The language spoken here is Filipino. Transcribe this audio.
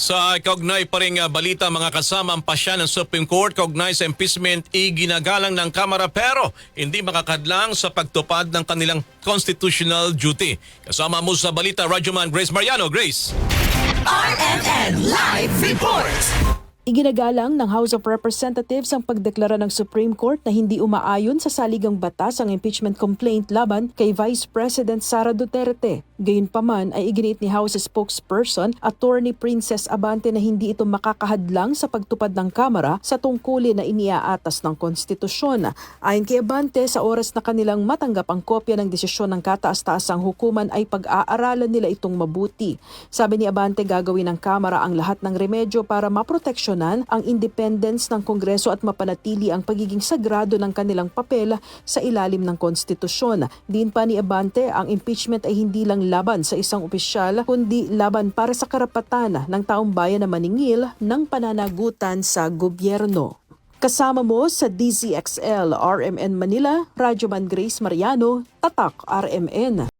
Sa kaugnay pa rin uh, balita mga kasama ang pasya ng Supreme Court kaugnay sa impeachment iginagalang ng Kamara pero hindi makakadlang sa pagtupad ng kanilang constitutional duty. Kasama mo sa balita Radyoman Grace Mariano. Grace. RMN Live Report! Iginagalang ng House of Representatives ang pagdeklara ng Supreme Court na hindi umaayon sa saligang batas ang impeachment complaint laban kay Vice President Sara Duterte. Gayunpaman ay iginiit ni House spokesperson Attorney Princess Abante na hindi ito makakahadlang sa pagtupad ng Kamara sa tungkulin na iniaatas ng konstitusyon. Ayon kay Abante, sa oras na kanilang matanggap ang kopya ng desisyon ng kataas-taasang hukuman ay pag-aaralan nila itong mabuti. Sabi ni Abante, gagawin ng Kamara ang lahat ng remedyo para maproteksyonan ang independence ng Kongreso at mapanatili ang pagiging sagrado ng kanilang papel sa ilalim ng konstitusyon. Din pa ni Abante, ang impeachment ay hindi lang laban sa isang opisyal, kundi laban para sa karapatan ng taong bayan na maningil ng pananagutan sa gobyerno. Kasama mo sa DZXL RMN Manila, Radyo Man Grace Mariano, Tatak RMN.